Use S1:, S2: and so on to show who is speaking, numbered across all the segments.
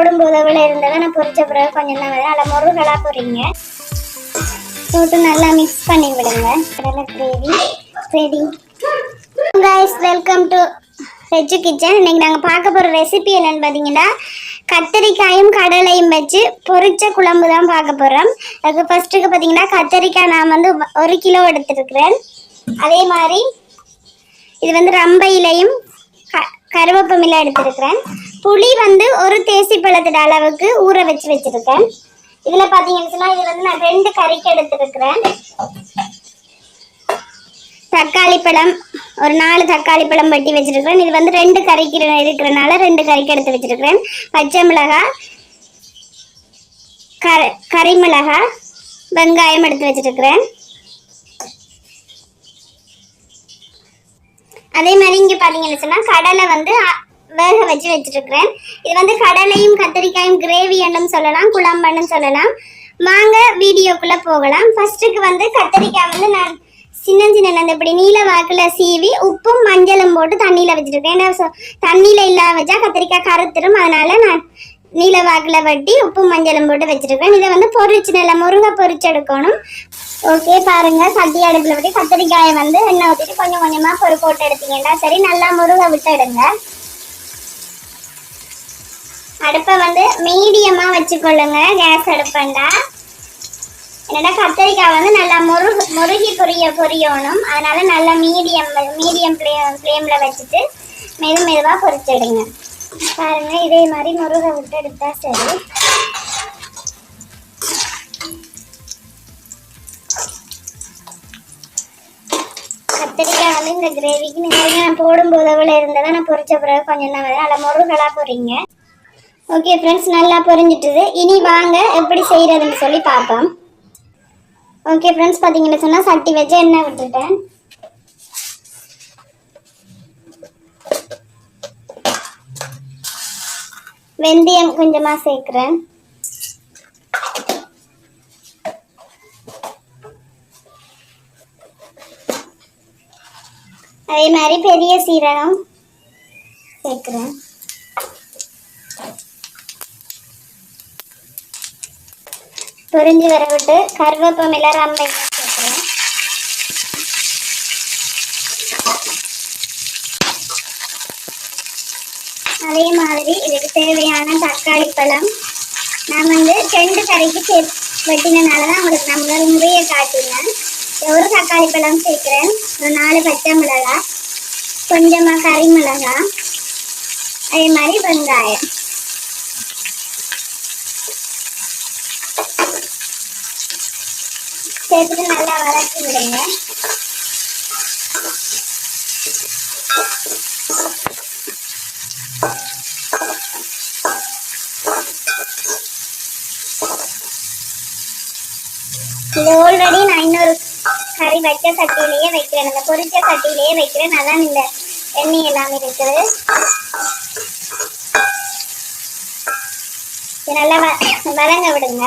S1: போடும்போது அவ்வளோ இருந்தால் நான் பொரிச்ச பிறகு கொஞ்சம் தான் வரும் அதில் முருகலாக போடுறீங்க போட்டு நல்லா மிக்ஸ் பண்ணி விடுங்க. கடலை gravy ready guys welcome to veg kitchen இன்னைக்கு நாங்கள் பார்க்க போகிற ரெசிபி என்னன்னு பார்த்தீங்கன்னா கத்தரிக்காயும் கடலையும் வச்சு பொரிச்ச குழம்பு தான் பார்க்க போகிறோம் அதுக்கு ஃபஸ்ட்டுக்கு பார்த்தீங்கன்னா கத்தரிக்காய் நான் வந்து ஒரு கிலோ எடுத்துருக்குறேன். அதே மாதிரி இது வந்து ரம்ப இலையும் க கருவேப்பமிலை எடுத்திருக்கிறேன். புளி வந்து ஒரு தேசி பழத்தோட அளவுக்கு ஊற வச்சு வச்சிருக்கேன். இதில் பார்த்தீங்கன்னு சொன்னால் இது வந்து நான் ரெண்டு கறிக்கு எடுத்திருக்கிறேன். தக்காளி பழம் ஒரு நாலு தக்காளி பழம் வெட்டி வச்சிருக்கிறேன். இது வந்து ரெண்டு கறிக்கு இருக்கிறனால ரெண்டு கறிக்கு எடுத்து வச்சிருக்கிறேன். பச்சை மிளகாய் கர கறி மிளகாய் வெங்காயம் எடுத்து வச்சிருக்கிறேன். அதே மாதிரி இங்கே பார்த்தீங்கன்னு சொன்னால் கடலை வந்து வேக வச்சு வச்சுருக்கிறேன். இது வந்து கடலையும் கத்திரிக்காயும் கிரேவி என்னும் சொல்லலாம் குழம்புன்னு சொல்லலாம். வாங்க வீடியோக்குள்ளே போகலாம். ஃபர்ஸ்ட்டுக்கு வந்து கத்திரிக்காய் வந்து நான் சின்ன சின்ன அந்த இப்படி நீல வாக்கில் சீவி உப்பும் மஞ்சளும் போட்டு தண்ணியில் வச்சுருக்கேன். ஏன்னா தண்ணியில் இல்லாம வச்சா கத்திரிக்காய் கருத்துரும். அதனால நான் நீல வாக்கில் வட்டி உப்பும் மஞ்சளும் போட்டு வச்சிருக்கேன். இதை வந்து பொரிச்சு நல்லா முருங்கை பொரிச்சு எடுக்கணும். ஓகே பாருங்க. சட்டி அடுப்பில் வட்டி கத்திரிக்காயை வந்து எண்ணெய் ஊற்றிட்டு கொஞ்சம் கொஞ்சமாக பொறு போட்டு எடுத்தீங்கன்னா சரி. நல்லா முருங்கை விட்டு எடுங்க. அடுப்பை வந்து மீடியமாக வச்சுக்கொள்ளுங்க. கேஸ் அடுப்பண்டா. என்னடா கத்திரிக்காய் வந்து நல்லா முரு முருகி பொரிய பொரியணும். அதனால நல்லா மீடியம் மீடியம் ஃப்ளே ஃப்ளேமில் வச்சுட்டு மெது மெதுவாக பொரிச்சிடுங்க. பாருங்க இதே மாதிரி முருகை விட்டு எடுத்தா சரி. கத்திரிக்காய் வந்து இந்த கிரேவிக்கு நீங்கள் நான் போடும்போது அவ்வளோ இருந்தால் நான் பொரிச்ச பிறகு கொஞ்சம் தான் வரும் அதில் முருகலாக பொரிங்க. ஓகே ஃப்ரெண்ட்ஸ் நல்லா புரிஞ்சிட்டுது. இனி வாங்க எப்படி செய்கிறதுன்னு சொல்லி பார்ப்போம். ஓகே ஃப்ரெண்ட்ஸ் பார்த்தீங்கன்னு சொன்னால் சட்டி வச்சு எண்ணெய் விட்டுட்டேன். வெந்தயம் கொஞ்சமாக சேர்க்குறேன். அதே மாதிரி பெரிய சீரகம் சேர்க்குறேன். பொரிஞ்சு வர விட்டு கருவேப்பமில்லை ரம்பை சேர்க்குறேன் அதே மாதிரி இதுக்கு தேவையான தக்காளி பழம். நான் வந்து ரெண்டு கறிக்கு சே வெட்டினனால தான் உங்களுக்கு நான் முதல் முறையை காட்டினேன். ஒரு தக்காளி பழம் சேர்க்குறேன். ஒரு நாலு பச்சை மிளகா கொஞ்சமாக கறி மிளகா அதே மாதிரி வெங்காயம். சேர்த்துட்டு நல்லா வளர்த்து விடுங்க. இது ஆல்ரெடி நான் இன்னொரு கறி வச்ச சட்டியிலேயே வைக்கிறேன். இந்த பொரிச்ச சட்டியிலேயே வைக்கிறேன். அதான் இந்த எண்ணெய் எல்லாமே இருக்குது. நல்லா வ- வதங்க விடுங்க.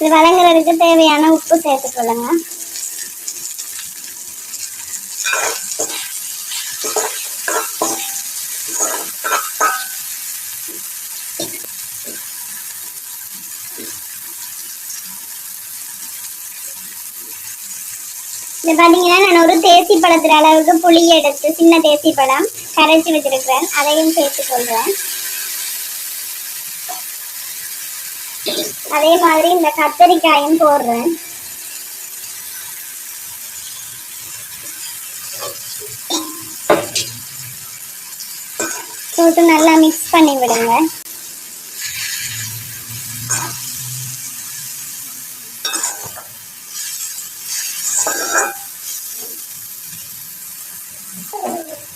S1: இது வதங்குறதுக்கு தேவையான உப்பு சேர்த்துக்கொள்ளுங்க. இது பார்த்தீங்கன்னா நான் ஒரு தேசி பழத்துல அளவுக்கு புளி எடுத்து சின்ன தேசி பழம் கரைச்சி வச்சிருக்கிறேன். அதையும் சேர்த்துக்கொள்கிறேன் அதே மாதிரி இந்த கத்தரிக்காயும் போடுறேன். போட்டு நல்லா மிக்ஸ் பண்ணி விடுங்க.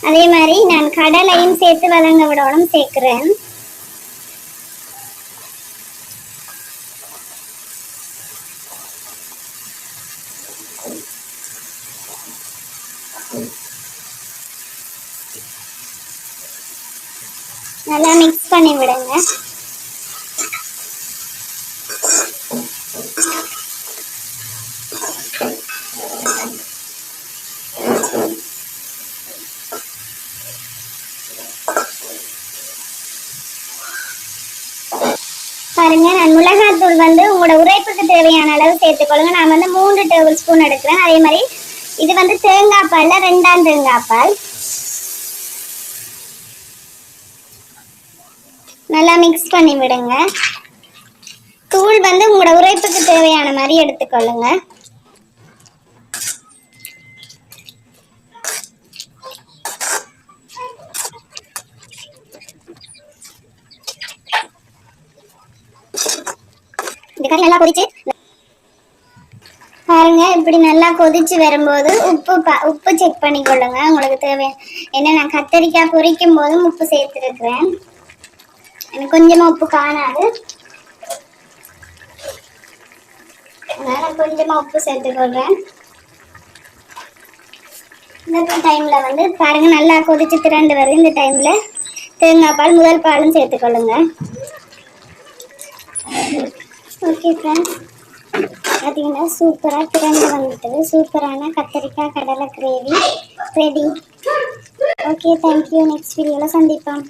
S1: அதே மாதிரி நான் கடலையும் சேர்த்து வதங்க விடணும் சேர்க்கிறேன். நல்லா மிக்ஸ் பண்ணி விடுங்க. பாருங்க நான் மிளகாத்தூள் வந்து உங்களோட உரைப்புக்கு தேவையான அளவு சேர்த்துக்கொள்ளுங்க. நான் வந்து மூன்று டேபிள் ஸ்பூன் எடுக்கிறேன். அதே மாதிரி இது வந்து தேங்காய் பால்ல ரெண்டாம் தேங்காய் பால். நல்லா மிக்ஸ் பண்ணி விடுங்க. தூள் வந்து உங்களோட உரைப்புக்கு தேவையான மாதிரி எடுத்துக்கொள்ளுங்க. இந்த கறி நல்லா கொதிச்சு பாருங்க இப்படி நல்லா கொதிச்சு வரும்போது உப்பு பா- உப்பு செக் பண்ணிக்கொள்ளுங்க. உங்களுக்கு தேவை ஏன்னா நான் கத்தரிக்காய் பொரிக்கும் போதும் உப்பு சேர்த்துருக்குறேன். எனக்கு கொஞ்சமா உப்பு காணாது. அதனால் கொஞ்சமா உப்பு சேர்த்துக்கொள்றேன். இந்த டைம்ல வந்து பாருங்க நல்லா கொதிச்சு திரண்டு வருது. இந்த டைம்ல தேங்காய் பால் முதல் பாலும் சேர்த்துக்கொள்ளுங்க. ஓகே ஃப்ரெண்ட்ஸ் பார்த்தீங்கன்னா சூப்பராக திறந்து வந்துட்டது. சூப்பரான கத்தரிக்காய் கடலை gravy ready okay thank you next வீடியோவில் சந்திப்போம்.